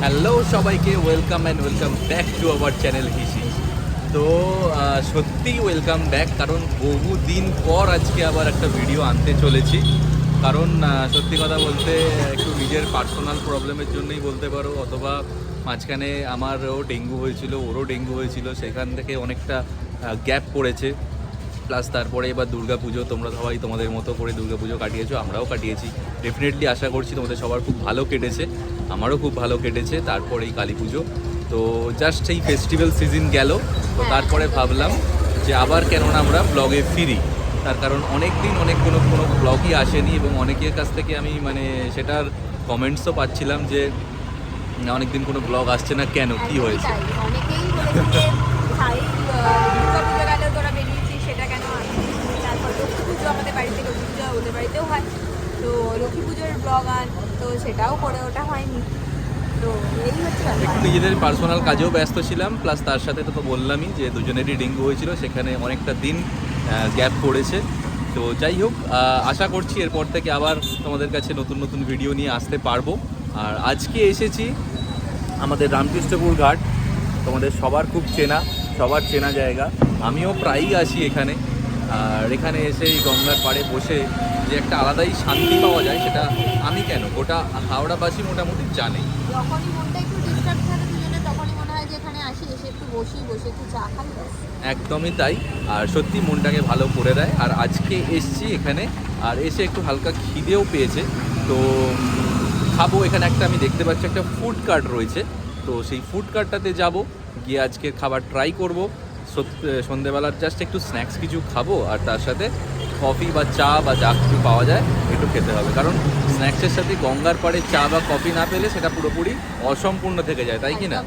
Hello সবাইকে welcome and welcome back to our channel হিসি তো আহ, সত্যিই ওয়েলকাম ব্যাক কারণ বহু দিন পর আজকে আবার একটা ভিডিও আনতে চলেছি। কারণ সত্যি কথা বলতে একটু নিজের পার্সোনাল প্রবলেমের জন্যই বলতে পারো অথবা মাঝখানে আমারও ডেঙ্গু হয়েছিল ওরও ডেঙ্গু হয়েছিল সেখান থেকে অনেকটা গ্যাপ পড়েছে। প্লাস তারপরে এবার দুর্গা পুজো তোমরা সবাই তোমাদের মতো করে দুর্গা পুজো কাটিয়েছো আমরাও কাটিয়েছি। ডেফিনেটলি আশা করছি তোমাদের সবার খুব ভালো কেটেছে। আমারও খুব ভালো কেটেছে তারপর এই কালী পুজো। তো জাস্ট এই ফেস্টিভ্যাল সিজন গেল তো তারপরে ভাবলাম যে আবার কেননা আমরা ব্লগে ফিরি। তার কারণ অনেক দিন অনেক কোনো কোনো ব্লগই আসেনি এবং অনেকের কাছ থেকে আমি মানে সেটার কমেন্টসও পাচ্ছিলাম যে অনেক দিন কোনো ব্লগ আসছে না কেন? কি হয়েছে? সেটা কেন আমাদের ওদের বাড়িতেও হয়। তো লক্ষ্মী পুজোর ব্লগ আন তো সেটাও করে ওটা হয়নি। একটু নিজেদের পার্সোনাল কাজেও ব্যস্ত ছিলাম প্লাস তার সাথে তো বললামই যে দুজনেরই ডেঙ্গু হয়েছিল, সেখানে অনেকটা দিন গ্যাপ পড়েছে। তো যাই হোক আশা করছি এরপর থেকে আবার তোমাদের কাছে নতুন নতুন ভিডিও নিয়ে আসতে পারব। আর আজকে এসেছি আমাদের রামকৃষ্ণপুর ঘাট, তোমাদের সবার খুব চেনা, সবার চেনা জায়গা। আমিও প্রায়ই আসি এখানে। আর এখানে এসে এই গঙ্গার পাড়ে বসে যে একটা আলাদাই শান্তি পাওয়া যায় সেটা আমি কেন? গোটা হাওড়াবাসী মোটামুটি ব্যাস। একদমই তাই। আর সত্যি মনটাকে ভালো করে দেয়। আর আজকে এসছি এখানে আর এসে একটু হালকা খিদেও পেয়েছে। তো খাব এখানে একটা আমি দেখতে পাচ্ছি একটা ফুড কার্ট রয়েছে। তো সেই ফুড কার্টটাতে যাব গিয়ে আজকে খাবার ট্রাই করব। সন্ধেবেলার জাস্ট একটু স্ন্যাক্স কিছু খাব আর তার সাথে কফি বা চা বা যা কিছু পাওয়া যায় একটু খেতে হবে। কারণ স্ন্যাক্সের সাথে গঙ্গার পাড়ে চা বা কফি না পেলে সেটা পুরোপুরি অসম্পূর্ণ থেকে যায় তাই কি না?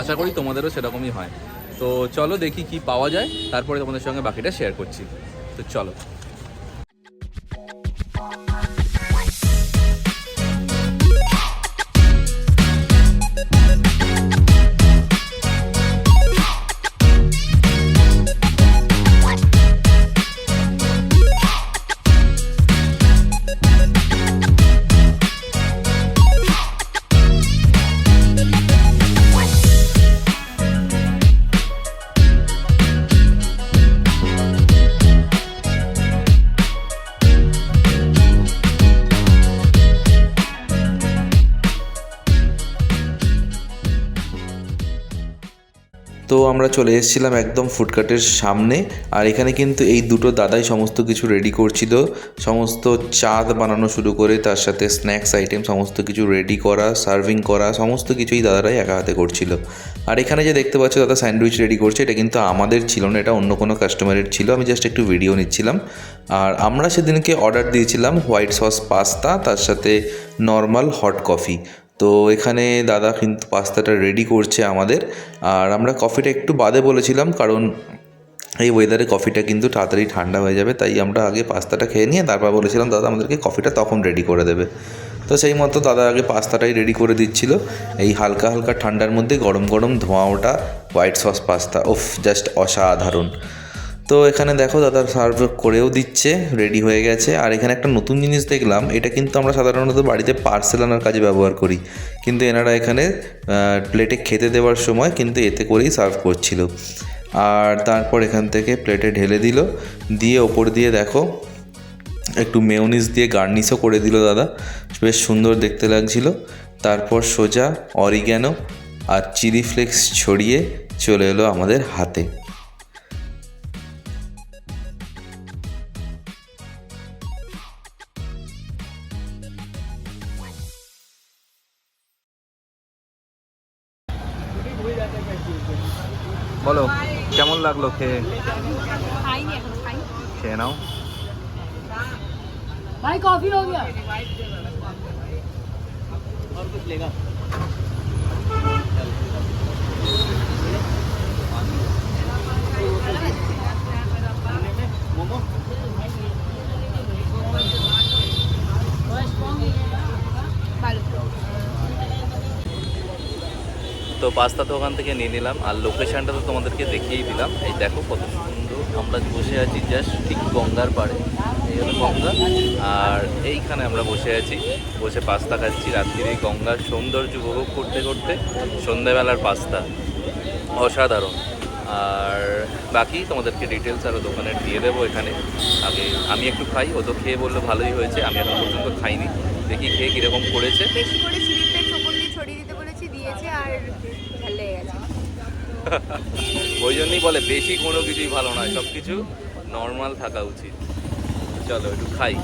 আশা করি তোমাদেরও সেরকমই হয়। তো চলো দেখি কি পাওয়া যায় তারপরে তোমাদের সঙ্গে বাকিটা শেয়ার করছি। তো চলো। তো আমরা চলে এসেছিলাম একদম ফুডকার্টের সামনে। আর এখানে কিন্তু এই দুটো দাদাই সমস্ত কিছু রেডি করছিল। সমস্ত চাঁদ বানানো শুরু করে তার সাথে স্ন্যাক্স আইটেম সমস্ত কিছু রেডি করা সার্ভিং করা, সমস্ত কিছুই দাদারাই একা হাতে করছিল। আর এখানে যে দেখতে পাচ্ছ দাদা স্যান্ডউইচ রেডি করছে, এটা কিন্তু আমাদের ছিল না, এটা অন্য কোনো কাস্টমারের ছিল। আমি জাস্ট একটু ভিডিও নিচ্ছিলাম। আর আমরা সেদিনকে অর্ডার দিয়েছিলাম হোয়াইট সস পাস্তা তার সাথে নর্মাল হট কফি তো এখানে দাদা কিন্তু পাস্তাটা রেডি করছে আমাদের। আর আমরা কফিটা একটু বাদে বলেছিলাম, কারণ এই ওয়েদারে কফিটা কিন্তু তাড়াতাড়ি ঠান্ডা হয়ে যাবে, তাই আমরা আগে পাস্তাটা খেয়ে নিয়ে তারপর বলেছিলাম, দাদা, আমাদেরকে কফিটা তখন রেডি করে দেবে। তো সেই মতো দাদা আগে পাস্তাটাই রেডি করে দিচ্ছিল। এই হালকা হালকা ঠান্ডার মধ্যে গরম গরম ধোঁয়া ওটা হোয়াইট সস পাস্তা, উফ জাস্ট অসাধারণ। তো এখানে দেখো দাদা সার্ভ করেও দিচ্ছে রেডি হয়ে গেছে। আর এখানে একটা নতুন জিনিস দেখলাম, এটা কিন্তু আমরা সাধারণত বাড়িতে পার্সেল আনার কাজে ব্যবহার করি। কিন্তু এনারা এখানে প্লেটে খেতে দেওয়ার সময় কিন্তু এতে করেই সার্ভ করছিল। আর তারপর এখান থেকে প্লেটে ঢেলে দিল, দিয়ে ওপর দিয়ে দেখো, একটু মেয়নিজ দিয়ে গার্নিশও করে দিল দাদা। বেশ সুন্দর দেখতে লাগছিল। তারপর সোজা অরিগ্যানো আর চিলি ফ্লেক্স ছড়িয়ে চলে এলো আমাদের হাতে। বলো কেমন লাগলো খেয়ে খাইনি এখন খাই খেয়ে নাও भाई कॉफी हो गया ভালো তো পাস্তা তো ওখান থেকে নিয়ে নিলাম। আর লোকেশানটা তো তোমাদেরকে দেখিয়েই দিলাম। এই দেখো কত সুন্দর। আমরা বসে আছি জাস্ট ঠিক গঙ্গার পাড়ে। এই হলো গঙ্গা। আর এইখানে আমরা বসে আছি। বসে পাস্তা খাচ্ছি রাত্রির এই গঙ্গার সৌন্দর্য উপভোগ করতে করতে। সন্ধ্যাবেলার পাস্তা। অসাধারণ। আর বাকি তোমাদেরকে ডিটেলস আরও দোকানে দিয়ে দেবো এখানে। আগে আমি একটু খাই। ও তো খেয়ে বলল ভালোই হয়েছে। আমি এখন পর্যন্ত খাইনি। দেখি খেয়ে কীরকম করেছে বেশি করে স্লিপ প্লেট ওপর দিয়ে ছড়িয়ে দিতে বলেছি ওই জন্যই বলে, বেশি কোনো কিছুই ভালো নয় সব কিছু নর্মাল থাকা উচিত। চলো, একটু খাই।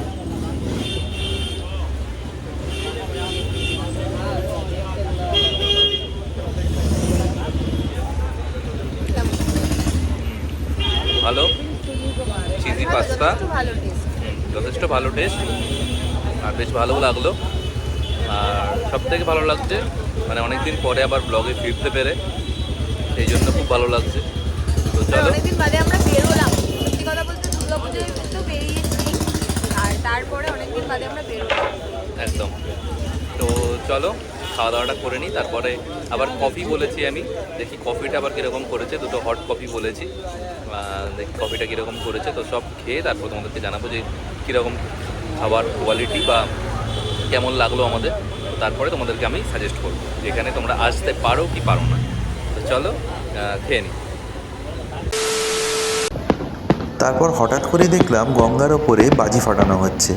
ভালো? Cheesy pasta? যথেষ্ট ভালো টেস্ট আর বেশ ভালো লাগল। আর সব থেকে ভালো লাগছে মানে অনেকদিন পরে আবার ব্লগে ফিরতে পেরে সেই জন্য খুব ভালো লাগছে। তো আর চলো। অনেকদিন বাদে আমরা বেরোলাম। সত্যি কথা বলতে দুর্গাপুজোয় তো বেরিয়েছি আর তারপরে অনেকদিন বাদে আমরা বেরোলাম। একদম। তো চলো খাওয়া দাওয়াটা করে নিই। তারপরে আবার কফি বলেছি আমি। দেখি কফিটা আবার কীরকম করেছে। দুটো হট কফি বলেছি। দেখি কফিটা কীরকম করেছে। তো সব খেয়ে তারপর তোমাদেরকে জানাব যে কীরকম খাবার কোয়ালিটি বা কেমন লাগল আমাদের। তারপরে তোমাদেরকে আমি সাজেস্ট করব যেখানে তোমরা আসতে পারো কি পারো না। তো চলো খেয়ে নিই তারপর হঠাৎ করে দেখলাম গঙ্গার ওপরে বাজি ফাটানো হচ্ছে।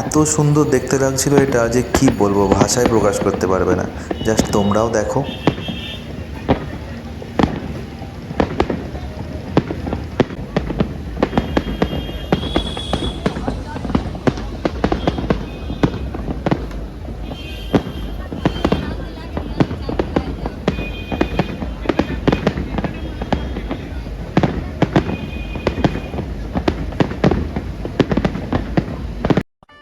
এত সুন্দর দেখতে লাগছিল এটা যে কি বলব, ভাষায় প্রকাশ করতে পারবে না। জাস্ট তোমরাও দেখো।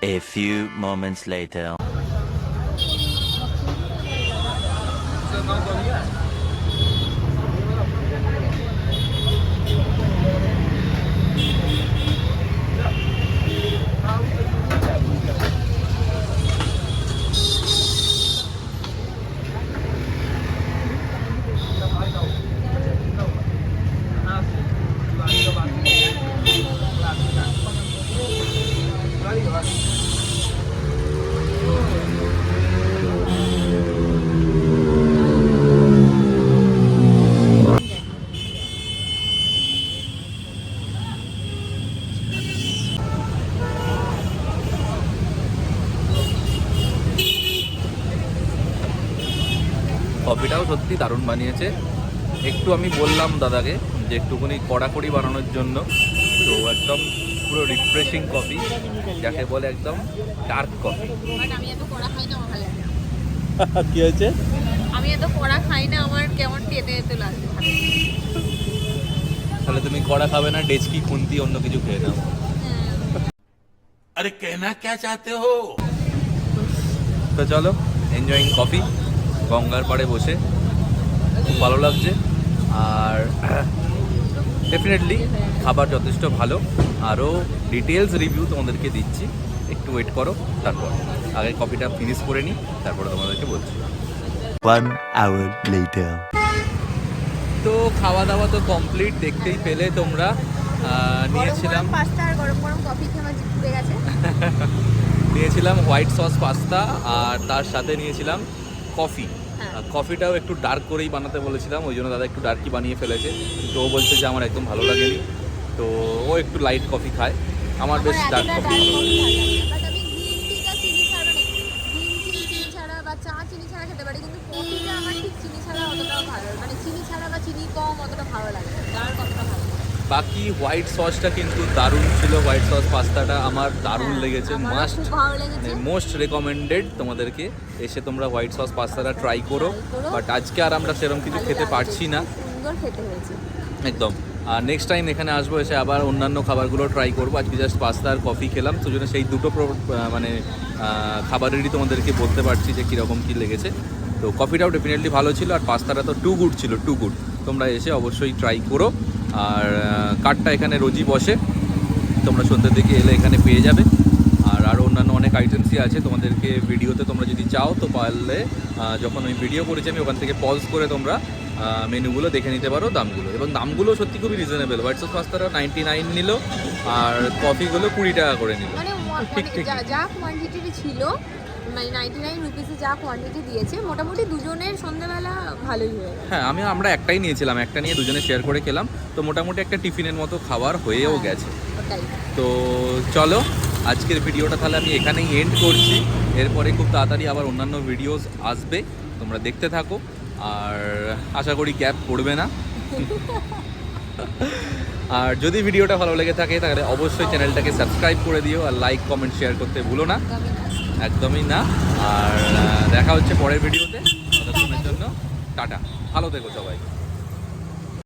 A few moments later. কফিটাও সত্যি দারুণ বানিয়েছে। একটু আমি বললাম দাদাকে যে একটুখানি কড়াকড়ি বানানোর জন্য। তো একদম পুরো রিফ্রেশিং কফি যাকে বলে একদম ডার্ক কফি কি হয়েছে? আমি এত কড়া খাই না আমার কেমন টেনে যেতে লাগে। তাহলে তুমি কড়া খাবে না ডেচকি খুন্তি অন্য কিছু খেয়ে নাও। হ্যাঁ। আরে কেনা কে চাতে হো? তো চলো এনজয়িং কফি গঙ্গার পাড়ে বসে। খুব ভালো লাগছে। আর ডেফিনেটলি খাবার যথেষ্ট ভালো। আরও ডিটেলস রিভিউ তোমাদেরকে দিচ্ছি। একটু ওয়েট করো তারপর আগে কফিটা ফিনিশ করে নিই তারপরে তোমাদেরকে বলছি। তো খাওয়া দাওয়া তো কমপ্লিট দেখতেই পেলে তোমরা। নিয়েছিলাম পাস্তা আর গরম গরম কফি খেয়ে আমার জিভ পুড়ে গেছে। নিয়েছিলাম হোয়াইট সস পাস্তা আর তার সাথে নিয়েছিলাম কফি কফিটাও একটু ডার্ক করেই বানাতে বলেছিলাম ওই জন্য দাদা একটু ডার্কই বানিয়ে ফেলেছে। তো ও বলছে যে আমার একদম ভালো লাগেনি। তো ও একটু লাইট কফি খায়। আমার বেশ ডার্ক কফি ভালো লাগে বাট আমি গ্রিন টিটা চিনি ছাড়া নেই গ্রিন টি চিনি ছাড়া বা চা চিনি ছাড়া খেতে পারি কিন্তু কফিটা আমার ঠিক চিনি ছাড়া অতটাও ভালো মানে চিনি ছাড়া বা চিনি কম অতটা ভালো লাগে ডার্ক অতটা ভালো। বাকি হোয়াইট সসটা কিন্তু দারুণ ছিল হোয়াইট সস পাস্তাটা আমার দারুণ লেগেছে মাস্ট মোস্ট রেকমেন্ডেড তোমাদেরকে। এসে তোমরা হোয়াইট সস পাস্তাটা ট্রাই করো। বাট আজকে আর আমরা সেরকম কিছু খেতে পারছি না। একদম। আর নেক্সট টাইম এখানে আসব এসে আবার অন্যান্য খাবারগুলো ট্রাই করব। আজকে জাস্ট পাস্তা আর কফি খেলাম। তো জন্য সেই দুটো মানে খাবারেরই তোমাদেরকে বলতে পারছি যে কীরকম কী লেগেছে। তো কফিটাও ডেফিনেটলি ভালো ছিল আর পাস্তাটা তো টু গুড ছিল টু গুড তোমরা এসে অবশ্যই ট্রাই করো। আর কার্ডটা এখানে রোজই বসে। তোমরা সন্ধ্যের দিকে এলে এখানে পেয়ে যাবে। আর আরও অন্যান্য অনেক আইটেমসই আছে। তোমাদেরকে ভিডিওতে তোমরা যদি চাও তো পারলে যখন আমি ভিডিও করেছি আমি ওখান থেকে পজ করে তোমরা মেনুগুলো দেখে নিতে পারো দামগুলো। এবং দামগুলো সত্যি খুবই রিজনেবল হোয়াইট সস পাস্তাটা নাইনটি নাইন নিল আর কফিগুলো কুড়ি টাকা করে নিল। ঠিক, ঠিক। যা কোয়ান্টিটি ছিল মানে নাইনটি নাইন রুপিসে যা কোয়ান্টিটি দিয়েছে মোটামুটি দুজনের সন্ধ্যাবেলা ভালোই হয়ে হ্যাঁ আমি আমরা একটাই নিয়েছিলাম একটা নিয়ে দুজনে শেয়ার করে খেলাম। তো মোটামুটি একটা টিফিনের মতো খাবার হয়েও হ্যাঁ। গেছে। তো চলো আজকের ভিডিওটা তাহলে আমি এখানেই এন্ড করছি। এরপরে খুব তাড়াতাড়ি আবার অন্যান্য ভিডিওস আসবে তোমরা দেখতে থাকো। আর আশা করি ক্যাব পড়বে না। আর যদি ভিডিওটা ভালো লেগে থাকে, তাহলে অবশ্যই চ্যানেলটাকে সাবস্ক্রাইব করে দিও আর লাইক কমেন্ট শেয়ার করতে ভুলো না। একদমই না। আর দেখা হচ্ছে পরের ভিডিওতে। ততক্ষণের জন্য টাটা। ভালো থেকো সবাই।